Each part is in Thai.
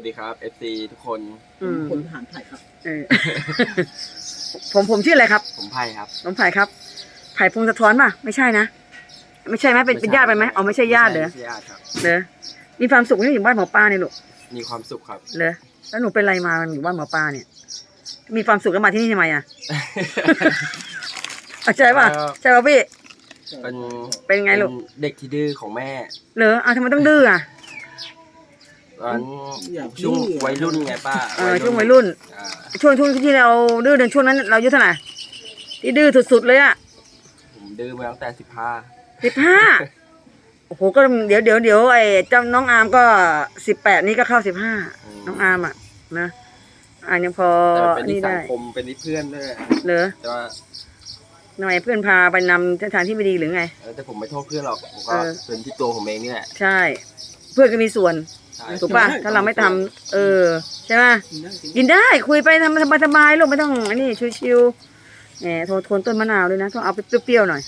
วัสดีครับ FC ทุกคนอืมพลทหารไทยครับ เออ ผมผมชื่ออะไรครับ ผมไพ่ครับ น้องไผ่ครับ ไผ่พงศธรป่ะ ไม่ใช่นะ ไม่ใช่ไหมเป็นเป็นญาติไปไหมอ๋อไม่ใช่ญาติเหรอไม่ใช่ญาติครับ เหรอมีความสุขที่อยู่บ้านหมอปลาเนี่ยลูกมีความสุขครับ เหรอแล้วหนูเป็นอะไรมาอยู่บ้านหมอปลาเนี่ย มีความสุขแล้วมาที่นี่ทำไมอะ อะใช่ป่ะเอ่อใช่ป่ะพี่ เป็นเป็นไงลูกเป็นเด็กที่ดื้อของแม่ เหรออะทำไมต้องดื้ออะต อนอยากช่วงดื้อวัยรุ่นไงป้าเออช่วงวัยรุ่น อ่าช่วงช่วงที่เราดื้อเดือนช่วงนั้น เราอายุเท่าไหร่ที่ดื้อสุดๆเลยอะผมดื้อมาตั้งแต่สิบห้าสิบห้าโอ้โหก็เดี๋ยวเดี๋ยวเดี๋ยวไอ้เจ้าน้องอาร์มก็สิบแปดนี้ก็เข้าสิบห้าน้องอาร์มอะนะอ่านยังพอแต่มันเป็นที่นี่สัได้งคมเป็นที่เพื่อนด้วยเหรอแต่ว่าทำไมเพื่อนพาไปนำเส้นทางที่ไม่ดีหรือไง เออแต่ผมไม่โทษเพื่อนหรอกผมก็เออ เป็นที่ตัวผมเองนี่แหละใช่ เพื่อนก็มีส่วนใช่ ถูกป่ะถ้าเราไม่ทำเออ ใช่ไหมนั่งกินกินได้คุยไปทำสบายๆลูกไม่ต้องอันนี้ชิวๆแหมโทนโทนต้นมะนาวด้วยนะต้องเอาไปเปรี้ยวๆหน่อย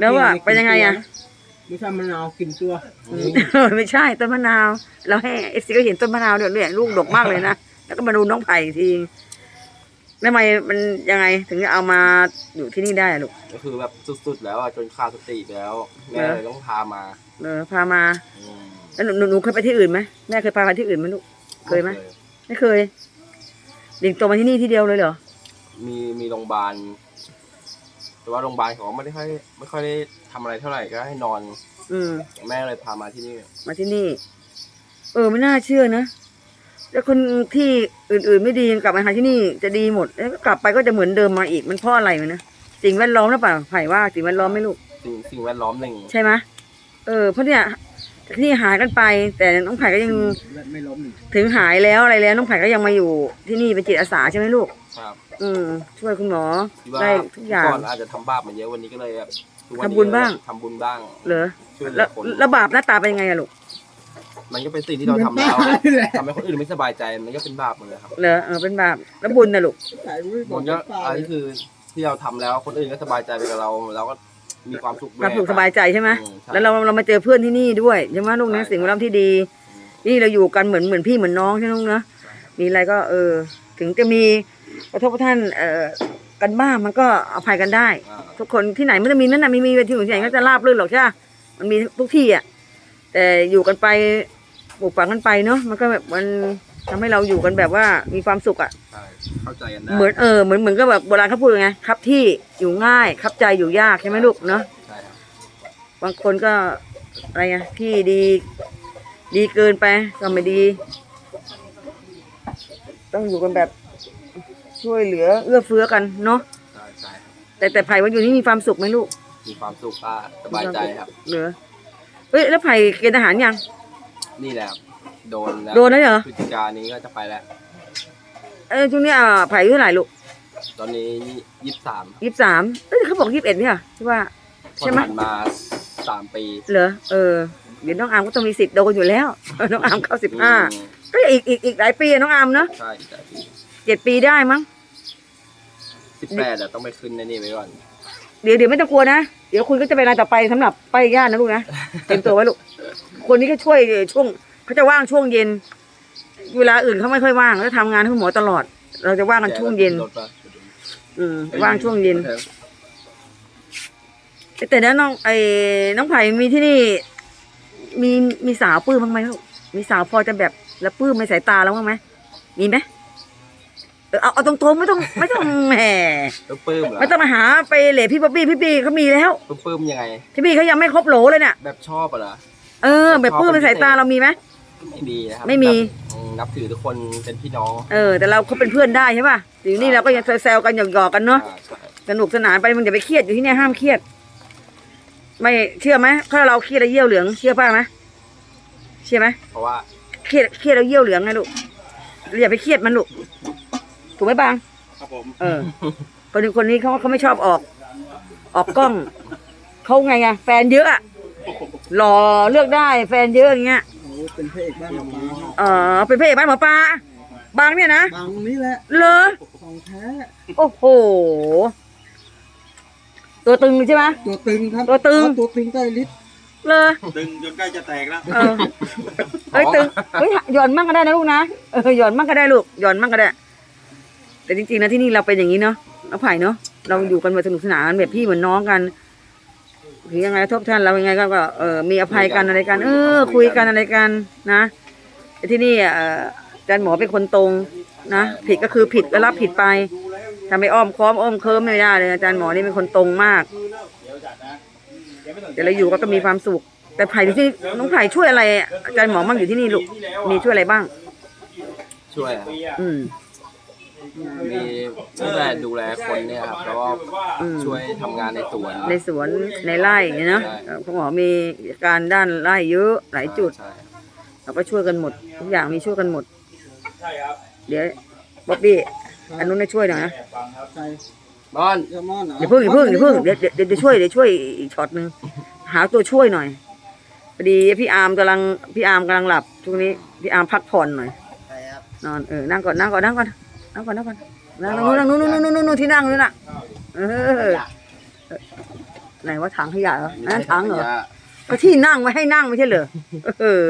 แล้วอะเป็นยังไงอะ ไม่ใช่มะนาวกินตัวอืมเออไม่ใช่ต้นมะนาว เราให้เอฟซีก็เห็นต้นมะนาวเนี่ยเนี่ยลูกดกมากเลยนะ แล้วก็มาดูน้องไผ่อีกทีแล้ว ทำไมมันยังไงถึงจะเอามาอยู่ที่นี่ได้อะลูก ก็คือแบบสุดๆแล้วอะจนขาดสติไปแล้วแม่เหรอเลยต้องพามาเออพามาอืมแล้วหนูหนูหนูเคยไปที่อื่นไหมแม่เคยพาไปที่อื่นไหมลูก เคยไหม ไม่เคย เด็กโตมาที่นี่ที่เดียวเลยเหรอ มีมีโรงพยาบาล แต่ว่าโรงพยาบาลเขาไม่ได้ค่อยไม่ค่อยได้ทำอะไรเท่าไหร่ก็ให้นอนอืม แม่เลยพามาที่นี่ มาที่นี่ เออไม่น่าเชื่อนะ แล้วคนที่อื่นๆไม่ดีกลับมาหาที่นี่จะดีหมดแล้วก็กลับไปก็จะเหมือนเดิมมาอีกมันเพราะอะไรวะนะสิ่งแวดล้อมหรือเปล่าไผ่ว่าสิ่งแวดล้อมไหม่ลูกสิ่งสิ่งแวดล้อมหนึ่งใช่ไหมเออเพราะเนี่ยจากที่หายกันไป แต่น้องไผ่ก็ยังและไม่ล้มหนึ่งถึงหายแล้วอะไรแล้วน้องไผ่ก็ยังมาอยู่ที่นี่เป็นจิตอาสาใช่ไหมลูก ครับอืมช่วยคุณหมอที่ว่าได้ทุกอย่าง ก่อนอาจจะทำบาปมาเยอะวันนี้ก็เลยแบบทุกวันนี้ทำบุญบ้าง ทำบุญบ้างเหรอช่วยเหลืแล้อวคนแล้วบาปหน้าตาเป็นยังไงอะลูก มันก็เป็นสิ่งที่เราทำแล้วแหละทำให้คนอื่นไม่สบายใจมันก็เป็นบาปหมดเลยครับเหรอเออเป็นบาปแล้วบุญนะลูกขายไม่บมัอกนก็ป้าอันเลนี้ยคือที่เราทำแล้วคนอื่นก็สบายใจไปกับเราเราก็มีความสุขด้คววายมสุขสบายใจใช่ไหมอืใช่แล้วเราเรามาเจอเพื่อนที่นี่ด้วยใช่ไหมลูกนะใช่สิ่งแวดล้อมที่ดีอืมนี่เราอยู่กันเหมือนเหมือนพี่เหมือนน้องใช่ไหมลูกนะใช่ครับมีอะไรก็เออ ถึงจะมีกระทบกระทั่งเอ่อกันบ้างมันก็อภัยกันได้อ่าทุกคนที่ไหนไม่ต้องมีนั่นน่ะมีมีที่ไหนก็จะราบรื่นหรอกใช่ปะมันมีทุกที่อะแต่อยู่กันไป ปลูกฝังกันไปเนาะมันก็แบบมันทำให้เราอยู่กันแบบว่ามีความสุขอะใช่เข้าใจกันได้เหมือนเออเหมือนเหมือนก็แบบโบราณเขาพูดไงครับที่อยู่ง่ายครับใจอยู่ยากใช่ไหมลูกเนาะใช่ครับบางคนก็อะไรไงที่ดีดีเกินไปก็ไม่ดี ต้องอยู่กันแบบช่วยเหลือเอื้อเฟื้อกันเนาะใช่ใช่ครับแต่แต่ไผ่วันอยู่นี่มีความสุขไหมลูกมีความสุขป้าสบายใจครับ เหลือเฮ้ยแล้วไผ่เกณฑ์ทหารยัง นี่แหละครับโดนแล้วโดนแล้วเหรอ พฤศจิกายนนี้ก็จะไปแล้ว เออช่วงนี้อะไผ่อายุเท่าไหร่ลูกตอนนี้ยี่สิบสามยี่สิบสามเอ้ยเขาบอกยี่สิบเอ็ดเนี่ยที่ว่า ใช่ไหม ผ่านมาสามปีเหรอเออเดี๋ยวน้องอาร์มก็ต้องมีสิทธิ์โดนอยู่แล้ว น้องอาร์มเข้าสิบห้าอืมก็อีกอีกอีกหลายปีอะน้องอาร์มเนาะใช่แต่ปีเจ็ดปีได้มั้งสิบแปดอะต้องไปขึ้นในนี่ไว้ก่อน เดี๋ยวเดี๋ยวไม่ต้องกลัวนะ เดี๋ยวคุณก็จะเป็นรายต่อไปสำหรับไปย่านนะลูกนะ เตรียมตัวไว้ลูก คนนี้ก็ช่วยช่วงเขาจะว่างช่วงเย็น เวลาอื่นเขาไม่ค่อยว่างแล้วทำงานให้คุณหมอตลอด เราจะว่างกันช่วงเย็น อืมว่างช่วงเย็น แต่แล้วน้องไอ้น้องไผ่มีที่นี่ มีมีสาวปลื้มบ้างไหมลูกมีสาวพอจะแบบแล้วปลื้มในสายตาแล้วบ้างไหมมีไหม เออเอาเอาตรงๆไม่ต้องไม่ต้องแหมต้องปลื้มเหรอไม่ต้องมาหาไปเหล่พี่บ๊อบบี้พี่บี้เขามีแล้วต้องปลื้มยังไง พี่บี้เขายังไม่ครบโหลเลยเนี่ยแบบชอบอะเหรอเออ แบบปลื้มในสายตาเรามีไหมไม่มีนะครับไม่มีแบบอืมนับถือทุกคนเป็นพี่น้อง เออ แต่เราเขาเป็นเพื่อนได้ใช่ป่ะอยู่นี่เราก็ยังแซวๆกันหยอกๆกันเนาะอ่าใช่สนุกสนานไปมึงอย่าไปเครียดอยู่ที่เนี่ยห้ามเครียด ไม่เชื่อไหมถ้าเราเครียดแล้วเยี่ยวเหลืองเชื่อป้าไหมเชื่อไหมเพราะว่าเครียดเครียดแล้วเยี่ยวเหลืองไงลูกอย่าไปเครียดมันลูก ถูกไหมบาง ครับผม เออ คนนี้คนนี้เขาเขาไม่ชอบออก ออกกล้อง เขาไงไงแฟนเยอะอะหล่อเลือกได้แฟนเยอะอย่างเงี้ยโอ้เป็นพระเอกบ้านหมอปลาครับเออเป็นพระเอกบ้านหมอปลาบางเนี่ยนะบางนี้แหละเหรอของแท้ โอ้โห ตัวตึงเลยใช่ไหม ตัวตึงครับตัวตึงเอาตัวตึงใต้ลิฟต์เลยดึงจนใกล้จะแตกแล้ว เออเฮ้ยตึงเฮ้ยหย่อนมั่งก็ได้นะลูกนะเออหย่อนมั่งก็ได้ลูกหย่อนมั่งก็ได้ แต่จริงๆนะที่นี่เราเป็นอย่างนี้เนาะน้องไผ่เนาะเราอยู่กันแบบสนุกสนานแบบพี่เหมือนน้องกันหรือยังไงทบทวนเรายังไงก็ก็เออมีอภัยกันอะไรกัน เออ คุยกันอะไรกันนะแต่ที่นี่เอ่ออาจารย์หมอเป็นคนตรงนะผิดก็คือผิดก็รับผิดไปทำไปอ้อมค้อมอ้อมเคิมไม่ได้เลยอาจารย์หมอนี่เป็นคนตรงมาก แต่เราอยู่ก็ก็มีความสุข แต่ไผ่ที่น้องไผ่ช่วยอะไรอาจารย์หมอบ้างอยู่ที่นี่ลูกมีช่วยอะไรบ้าง ช่วยครับอืม มีตั้งแต่ดูแลคนเนี่ยครับแล้วก็อืม ช่วยทำงานในสวน ในสวนในไร่เนี่ยเนาะเอ่อคุณหมอมีการด้านไร่เยอะหลายจุด ใช่เราก็ช่วยกันหมด ทุกอย่างมีช่วยกันหมดเดี๋ยวบ๊อบบี้อันนู้นให้ช่วยหน่อยนะใครบอลเจ้ามอนเหรออย่าเพิ่งอย่าเพิ่งอย่าเพิ่งเดี๋ยวเดี๋ยวเดี๋ยวเดี๋ยวช่วยเดี๋ยวช่วยอีกช็อตหนึ่งหาตัวช่วยหน่อยพอดีพี่อาร์มกำลังพี่อาร์มกำลังหลับช่วงนี้พี่อาร์มพักผ่อนหน่อยใครครับนอนเออนั่งก่อนนั่งก่อนนั่งก่อน นั่งก่อนนั่งก่อนนั่งนั่งนู่นนั่งนู่นนู่นนู่นนู่นที่นั่งนู่นน่ะเออไหนว่าถังขยะเหรอนั่นถังเหรอก็ที่นั่งไว้ให้นั่งไม่ใช่เหรอเออ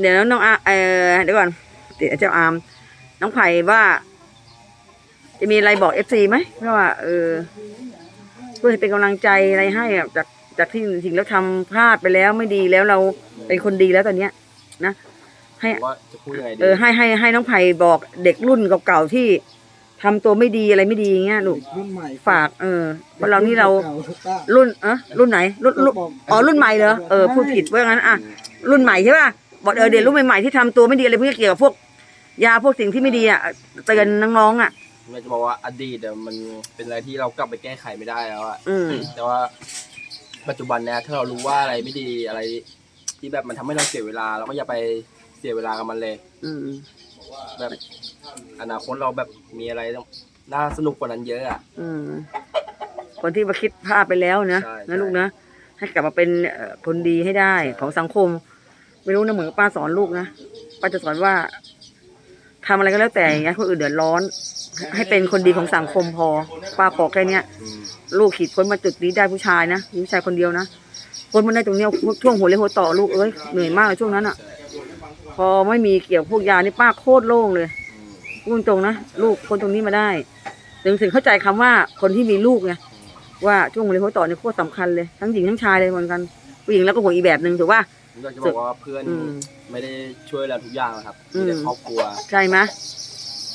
เดี๋ยวน้องอาเออเดี๋ยวก่อนเดี๋ยวเจ้าอาม น้องไผ่ว่า จะมีอะไรบอกเอฟซีไหมว่าเออเพื่อให้เป็นกำลังใจอะไรให้อะจากจากที่สิ่งแล้วทำพลาดไปแล้วไม่ดีแล้วเราเป็นคนดีแล้วตอนเนี้ยนะ ให้ว่าจะพูดยังไงดีเออให้ให้ให้น้องไผ่บอกเด็กรุ่นเก่าๆที่ทำตัวไม่ดีอะไรไม่ดีอย่างเงี้ยลูก รุ่นใหม่ฝากเออเพราะเรานี่เราก่ทุกป้ารุ่นเออรุ่นไหนรุ่นรุ่นอ๋อรุ่นใหม่เหรอเออพูดผิดว่างั้นอะรุ่นใหม่ใช่ป่ะบอกเออเดี๋ยวรุ่นใหม่ๆที่ทำตัวไม่ดีอะไรพวกนี้เกี่ยวกับพวก ยาพวกสิ่งที่ไม่ดีอะเตือนน้องๆอะเราจะบอกว่าอดีตอะมันเป็นอะไรที่เรากลับไปแก้ไขไม่ได้แล้วอะอืมแต่ว่าปัจจุบันเนี่ยถ้าเรารู้ว่าอะไรไม่ดีอะไร ที่แบบมันทำให้เราเสียเวลาเราก็อย่าไปเสียเวลากับมันเลย อืม แบบอนาคตเราแบบมีอะไรน่าสนุกกว่านั้นเยอะอะอืม คนที่มาคิดพลาดไปแล้วนะใช่ นะลูกนะให้กลับมาเป็นเอ่อคนดีให้ได้ของสังคม ไม่รู้นะเหมือนกับป้าสอนลูกนะป้าจะสอนว่าทำอะไรก็แล้วแต่อย่างเงี้ยคนอื่นเดือดร้อน ให้เป็นคนดีของสังคมพอ ป้าบอกแค่เนี้ย อืมลูกขีดพ้นมาจุดนี้ได้ผู้ชายนะมีผู้ชายคนเดียวนะพ้นมาได้ตรงเนี้ยช่วงหัวเลี้ยวหัวต่อลูกเอ้ยเหนื่อยมากเลยช่วงนั้นอะ พอไม่มีเกี่ยวพวกยานี่ป้าโคตรโล่งเลยอืมพูดตรงนะลูกคนตรงนี้มาได้ ถึงถึงเข้าใจคำว่าคนที่มีลูกไงว่าช่วงหัวเลี้ยวหัวต่อนี่โคตรสำคัญเลยทั้งหญิงทั้งชายเลยเหมือนกันผู้หญิงแล้วก็ห่วงอีกแบบหนึ่งถูกป่ะผมอยากจะบอกว่าเพื่อนอืมไม่ได้ช่วยเราทุกอย่างหรอกครับอืมมีแต่ครอบครัวใช่ไหม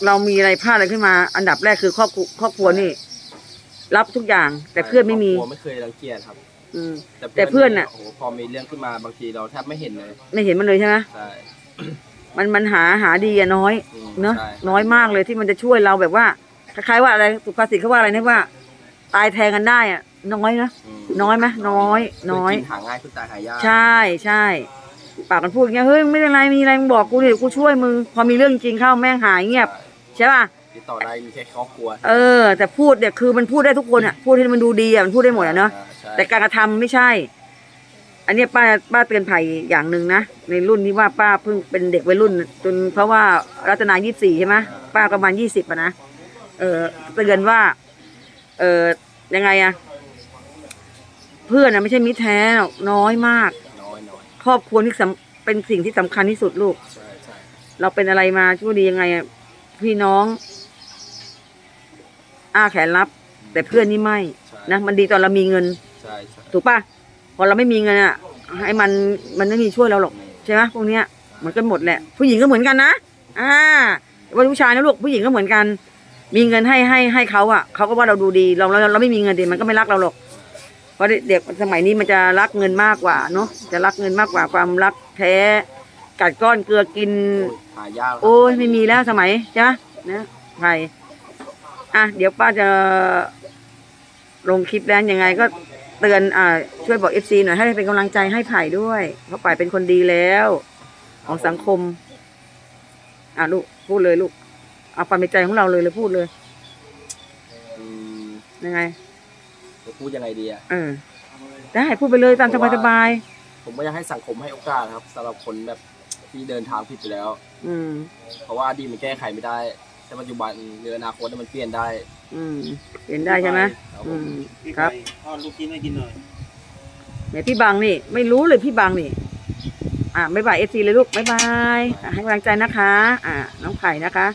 เรามีอะไรพลาดอะไรขึ้นมา อันดับแรกคือครอบครัวครอบครัวนี่ รับทุกอย่าง แต่เพื่อนไม่มีครอบครัวไม่เคยรังเกียจครับอืมแต่เพื่อนน่ะโอ้โหพอมีเรื่องขึ้นมาบางทีเราแทบไม่เห็นเลย ไม่เห็นมันเลยใช่ไหมใช่ มันมันหาหาดีอะน้อยอืมเนอะใช่ น้อยมากเลยที่มันจะช่วยเราแบบว่าคล้ายๆว่าอะไรสุภาษิตเขาว่าอะไรนะว่า ตายแทนกันได้อะน้อยนะอืมน้อยไหมน้อย น้อยกินหาง่ายขึ้นตายหายากใช่ใช่ปากกันพูดอย่างเงี้ยเฮ้ยไม่เป็นไรมีอะไรมึงบอกกูดิกูช่วยมึงพอมีเรื่องจริงเข้าแม่งหายเงียบใช่ป่ะติดต่อได้มีแค่ครอบครัวเออ แต่พูดเนี่ยคือมันพูดได้ทุกคนอะพูดให้มันดูดีอะมันพูดได้หมดอะเนาะใช่แต่การกระทำไม่ใช่ อันเนี้ยป้าป้าเตือนภัยอย่างหนึ่งนะ ในรุ่นที่ว่าป้าเพิ่งเป็นเด็กวัยรุ่น จนเพราะว่ารัตนายี่สี่ใช่ไหมป้าประมาณยี่สิบอะนะ เออเตือนว่า เออยังไงอะเพื่อนอะไม่ใช่มิตรแท้หรอกน้อยมากน้อยน้อยครอบครัวนี่สำเป็นสิ่งที่สำคัญที่สุดลูกใช่ใช่เราเป็นอะไรมาช่วยดียังไงอะพี่น้อง อ้าแขนรับ แต่เพื่อนนี่ไม่ใช่นะมันดีตอนเรามีเงินใช่ใช่ถูกป่ะ พอเราไม่มีเงินอะให้มันมันไม่มีช่วยเราหรอกใช่ไหมพวกเนี้ยเหมือนกันหมดแหละ ผู้หญิงก็เหมือนกันนะอ่าว่าผู้ชายนะลูกผู้หญิงก็เหมือนกัน มีเงินให้ให้ให้เขาอะเขาก็ว่าเราดูดีเราเราเราไม่มีเงินดิมันก็ไม่รักเราหรอกเพราะเด็กสมัยนี้มันจะรักเงินมากกว่าเนาะจะรักเงินมากกว่าความรักแท้กัดก้อนเกลือกินโอ้ยหายากแล้วครับโอ้ยไม่มีแล้วสมัยใช่ไหมนะไผ่อะเดี๋ยวป้าจะลงคลิปแล้วยังไงก็ เตือนอ่าช่วยบอกเอฟซีหน่อยให้เป็นกำลังใจให้ไผ่ด้วย เพราะไผ่เป็นคนดีแล้ว ของสังคม อะลูกพูดเลยลูก เอาความในใจของเราเลยเลยพูดเลยอืมยังไงจะพูดยังไงดีอะเออได้พูดไปเลยตามสบายสบายผมก็อยากให้สังคมให้โอกาสนะครับสำหรับคนแบบที่เดินทางผิดไปแล้วๆอืม เพราะว่าอดีตมันแก้ไขไม่ได้ แต่ปัจจุบันหรืออนาคตมันเปลี่ยนได้อืมเห็นได้ใช่ไหมครับผอืมมพี่ครับไก่ทอดลูกชิ้นให้กินหน่อยเนี่ยพี่บังนี่ ไม่รู้เลยพี่บังนี่ อ่าบ๊ายบายเอซีเลยลูกบ๊ายบายอะให้กำลังใจนะคะ อ่า น้องไผ่นะคะ